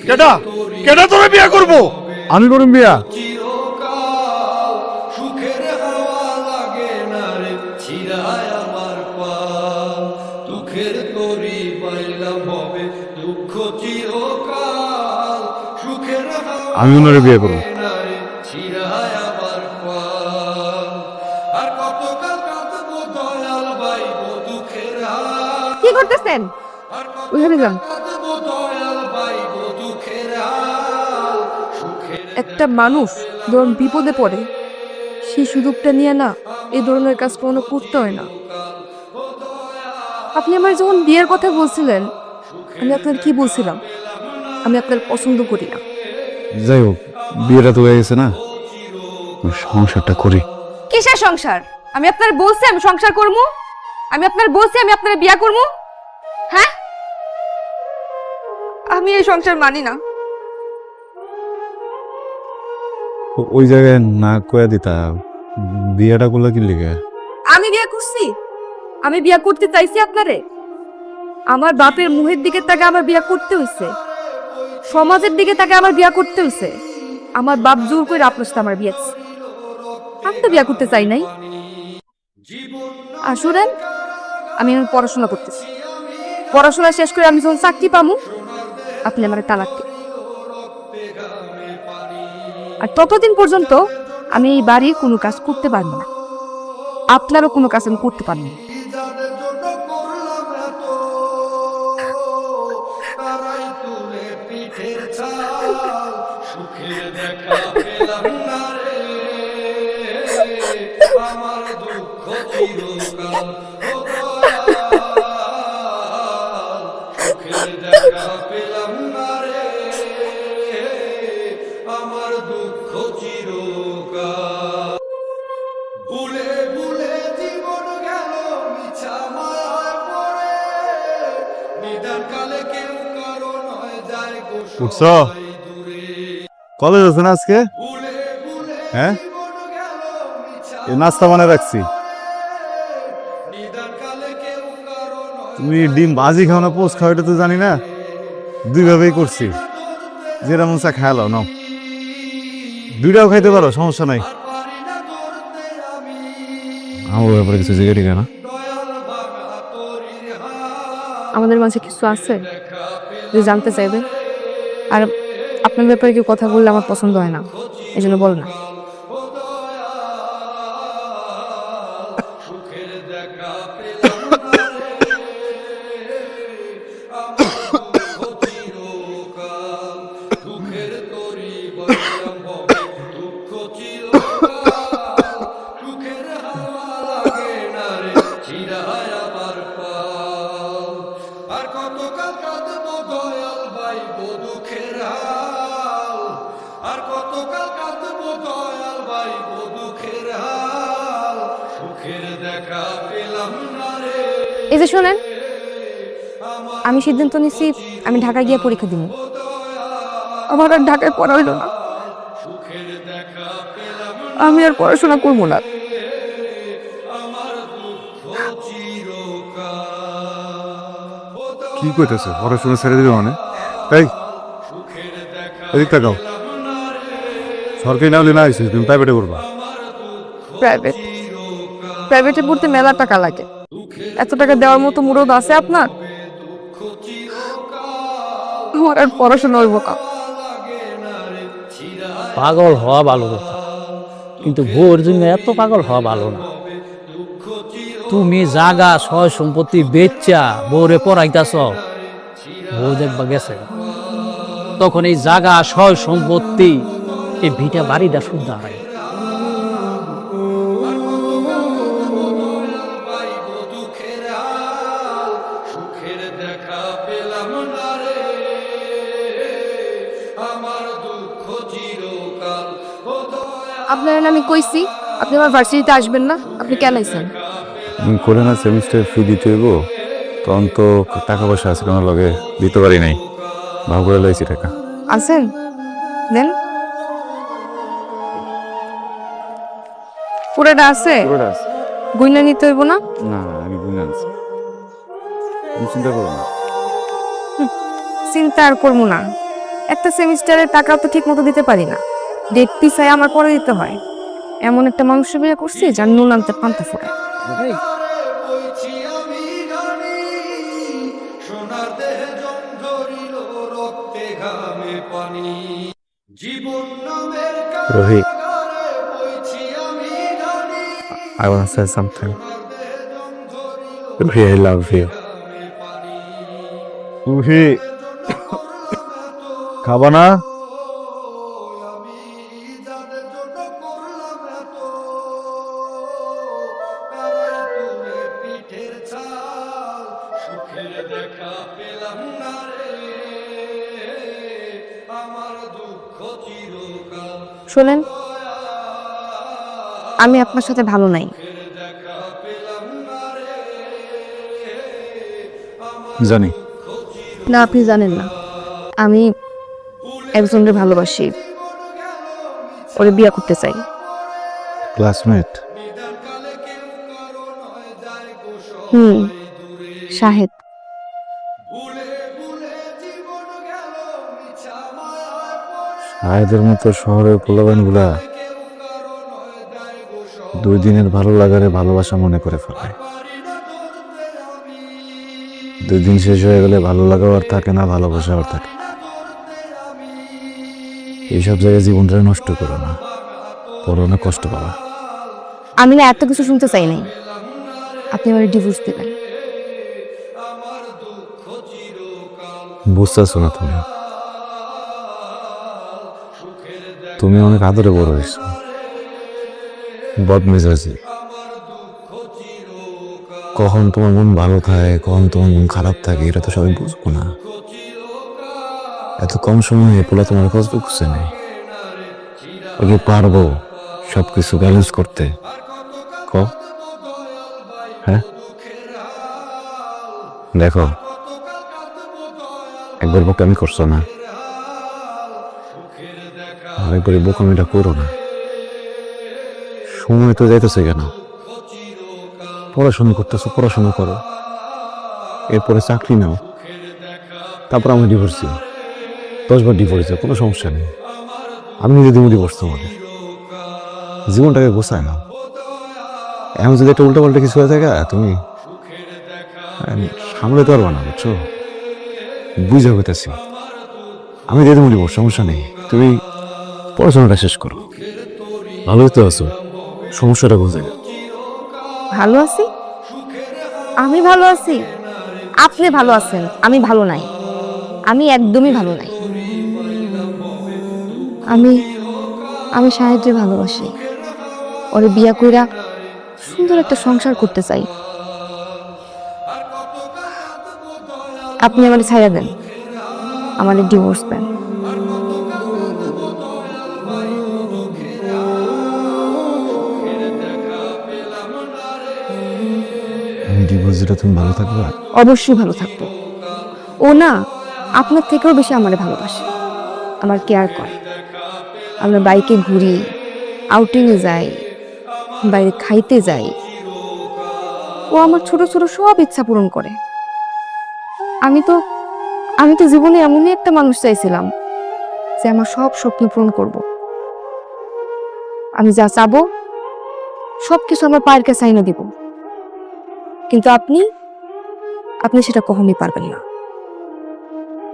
কেডা? কেডা তোরে বিয়ে করব? আমি করুন বিয়া। চিরকাল সুখের হাওয়া লাগে না রে চিরায় আমার একটা মানুষ ধরুন বিপদে পড়ে। সেই সুযোগটা নিয়ে না এই ধরনের কাজ কোনো করতে হয় না। আপনি আমার যখন বিয়ের কথা বলছিলেন আমি আপনার কি বলছিলাম? আমি আপনার পছন্দ করি না। যাই হোক বিয়েটা তো হয়ে গেছে না? সংসারটা করি। কিসের সংসার? আমি আপনার বলছি আমি সংসার করব? আমি আপনার বলছি আমি আপনার বিয়া করব? হ্যাঁ? আমি এই সংসার মানি না। ওই জায়গায় না কয়া দিতা, বিয়েটা করলে কি লিগে? আমি বিয়ে করছি। আমি বিয়ে করতে চাইছি আপনারে। আমার বাপের মুহের দিকে তাকে আমার বিয়ে করতে হইছে। সমাজের দিকে তাকে আমার বিয়ে করতে হইছে। আমার বাপ জোর করে আপনার সাথে আমার বিয়ে। আমি তো বিয়ে করতে চাই নাই। আসলে আমি পড়াশোনা করতেছি। পড়াশোনা শেষ করে আমি যখন চাকরি পামু, আপনি আমার তালাক। আর ততদিন পর্যন্ত আমি এই বাড়ি কোনো কাজ করতে পারব না। আপনারও কোনো কাজ আমি করতে পারব না। আমার দুঃখ চিরকাল উঠছো? কলেজ আছে না আজকে? হ্যাঁ? নাস্তা বানায় রাখছি। তুমি ডিম ভাজি খাও না পোস্ট খাও, এটা তো জানি না। দুইভাবেই করছি। যেটা মন চা খায়ালাও নাও। দুইটাও খাইতে পারো, সমস্যা নাই। না আমার ব্যাপারে কিছু জিজ্ঞেস ঠিক না। আমাদের মাঝে কিছু আছে? যে জানতে চাইবে। আর আপনার ব্যাপারে কেউ কথা বললে আমার পছন্দ হয় না। এই জন্য বল না। আর কতকাল কাঁদবো দয়াল বাইব দুঃখের হাল। সুখের দেখা পেলাম না রে। এই যে শোনেন আমি সিদ্ধান্ত নিচ্ছি আমি ঢাকায় গিয়ে পরীক্ষা দিব। আমার আর ঢাকায় পড়া হইল না। সুখের দেখা পেলাম আমি আর পড়াশোনা করব না। আমার কি কইতেছে? পড়াশোনা ছেড়ে দিবে মানে? তাই এদিক তাকাও। সরকারি না হলে না আইসিস তুমি প্রাইভেটে করবা প্রাইভেট প্রাইভেটে পড়তে মেলা টাকা লাগে। এত টাকা দেওয়ার মতো মুরদ আছে আপনার? আমার আর পড়াশোনা হইব না। পাগল হওয়া ভালো কথা। কিন্তু ভোর জন্য এত পাগল হওয়া ভালো না। তুমি জাগা সয় সম্পত্তি বেচা বউরে পড়াইতাছ বউ দেখবা গেছে। তখন এই জাগা সয় সম্পত্তি এই ভিটা বাড়িটা শুদ্ধ হয়। আপনার আমি কইছি আপনি আমার ভার্সিটিতে আসবেন না আপনি কেন আইছেন? তুমি করে না সেমিস্টার ফি দিতে হইব। তখন তো টাকা পয়সা আছে কোনো লগে দিতে পারি নাই। ভাব করে লাইছি টাকা। আছেন? দেন। পুরোটা আছে? গুইনা নিতে হইব না? না আমি বুঝে আনছি। তুমি চিন্তা করো না। চিন্তা আর করব না। একটা সেমিস্টারের টাকাও তো ঠিক মতো দিতে পারি না। ডেট পিছায় আমার পরে দিতে হয়। এমন একটা মানুষের বিয়ে করছি যার নুন আনতে পান্তা ফোড়ে বইছি I want to say something. Ruhi, I love you. Ruhi খাবা না শোনেন আমি আপনার সাথে ভালো নাই। জানি। না আপনি জানেন না। আমি একজনের ভালোবাসি। ওরে বিয়ে করতে চাই। ক্লাসমেট? হুম শাহেদ। আয়েদের মতো শহরের পোলাবানগুলা দুই দিনের ভালো লাগারে ভালোবাসা মনে করে ফেলে না দুই দিন শেষ হয়ে গেলে ভালো লাগাও আর থাকে না ভালোবাসা আর থাকে। এইসব জায়গায় জীবনটা নষ্ট করো না পরে অনেক কষ্ট পাবা। আমি না এত কিছু শুনতে চাই নাই। আপনি আমার ডিভোর্স দেবেন। বুঝতেছো না তুমি? তুমি অনেক আদরে বড় হয়েছো। বদমেজ হয়েছে কখন তোমার মন ভালো থাকে কখন তোমার মন খারাপ থাকে, এটা তো সবাই বুঝব না। এত কম সময়ে পোলা তোমার কষ্ট করছে নেই ওকে পারব সবকিছু ব্যালেন্স করতে। ক? হ্যাঁ? দেখো, একবার বোকামি করছ না? আরেকবার বোকামিটা করো না। সময় তো যাইতেছে কেন? পড়াশোনা করতেছো, পড়াশোনা করো। এরপরে চাকরি নাও। তারপর আমি ডিভোর্স দিই দশবার ডিভোর্স দিও কোনো সমস্যা নেই। আমি নিজে দিব ডিভোর্স তোমাকে জীবনটাকে গোছায় না এমন যদি একটা উল্টো পাল্টা কিছু হয়ে থাকে, তুমি সামলাতে পারবা না, বুঝছ? বুঝে হইতেছি। আমি দিয়ে দেবো সমস্যা নেই। তুমি পড়াশোনাটা শেষ করো। ভালোই তো আছো? সমস্যাটা বুঝে ভালো আছি? আমি ভালো আছি। আপনি ভালো আছেন, আমি ভালো নাই। আমি একদমই ভালো নাই। আমি আমি সাহেবকে ভালোবাসি। ওরে বিয়া কইরা সুন্দর একটা সংসার করতে চাই। আপনি আমার ছাইড়া দেন। আমাদের ডিভোর্স দেন আমি তুমি ভালো থাকবে? অবশ্যই ভালো থাকব। ও না, আপনার থেকেও বেশি আমারে ভালোবাসে। আমার কেয়ার করে। আমরা বাইকে ঘুরি আউটিংয়ে যাই, বাইরে খাইতে যাই। ও আমার ছোট ছোট সব ইচ্ছা পূরণ করে। আমি তো আমি তো জীবনে এমনই একটা মানুষ চাইছিলাম যে আমার সব স্বপ্ন পূরণ করব। আমি যা চাবো সব কিছু আমার পায়ের কাছে আইনা দিব। কিন্তু আপনি আপনি সেটা কখনই পারবেন না।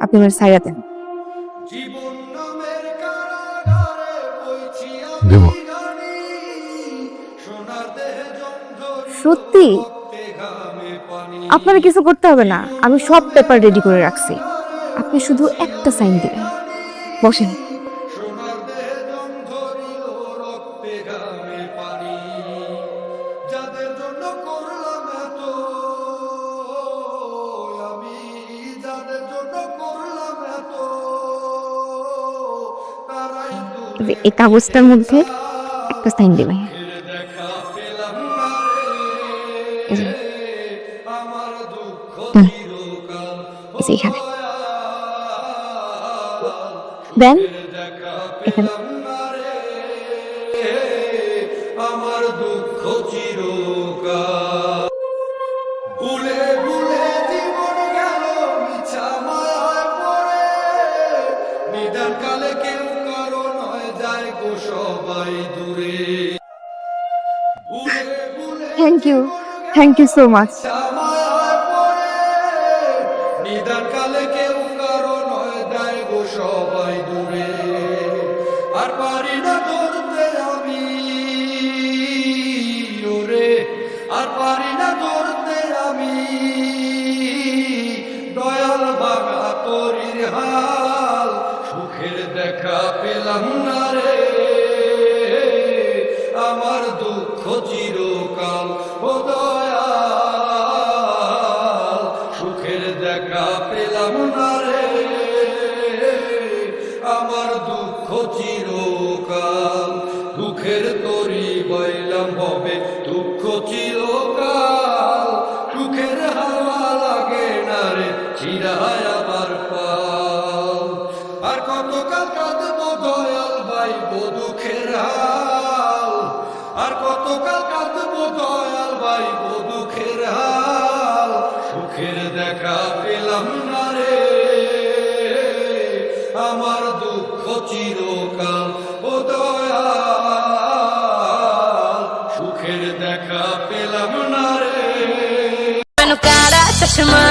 আপনি আমার ছাইরা দেন। জীবন নামের কারাগারে বইছি আমি দেব। গানি সোনার দেহে জং ধরিল সত্যি আপনার কিছু করতে হবে না। আমি সব পেপার রেডি করে রাখছি। আপনি শুধু একটা সাইন দিবেন। বসেন। যে এই কাগজটার মধ্যে একটা সাইন দিবেন দেখা পেলাম না সবাই দূরে। Thank you thank you so much নিদান কালে কেউ কারও নয় গো সবাই দূরে। আর পারি না ধরতে আমি। ওরে আর পারি না ধরতে আমি। দয়াল বাগা তোরির হাল সুখের দেখা পেলাম না আমার দুঃখ চিরকাল কতকাল কাঁদবো দয়াল বাইব দুঃখের হাল। সুখের দেখা পেলাম না রে। আমার দুঃখ চিরকাল ও দয়াল। সুখের দেখা পেলাম না রে। cara, chashma.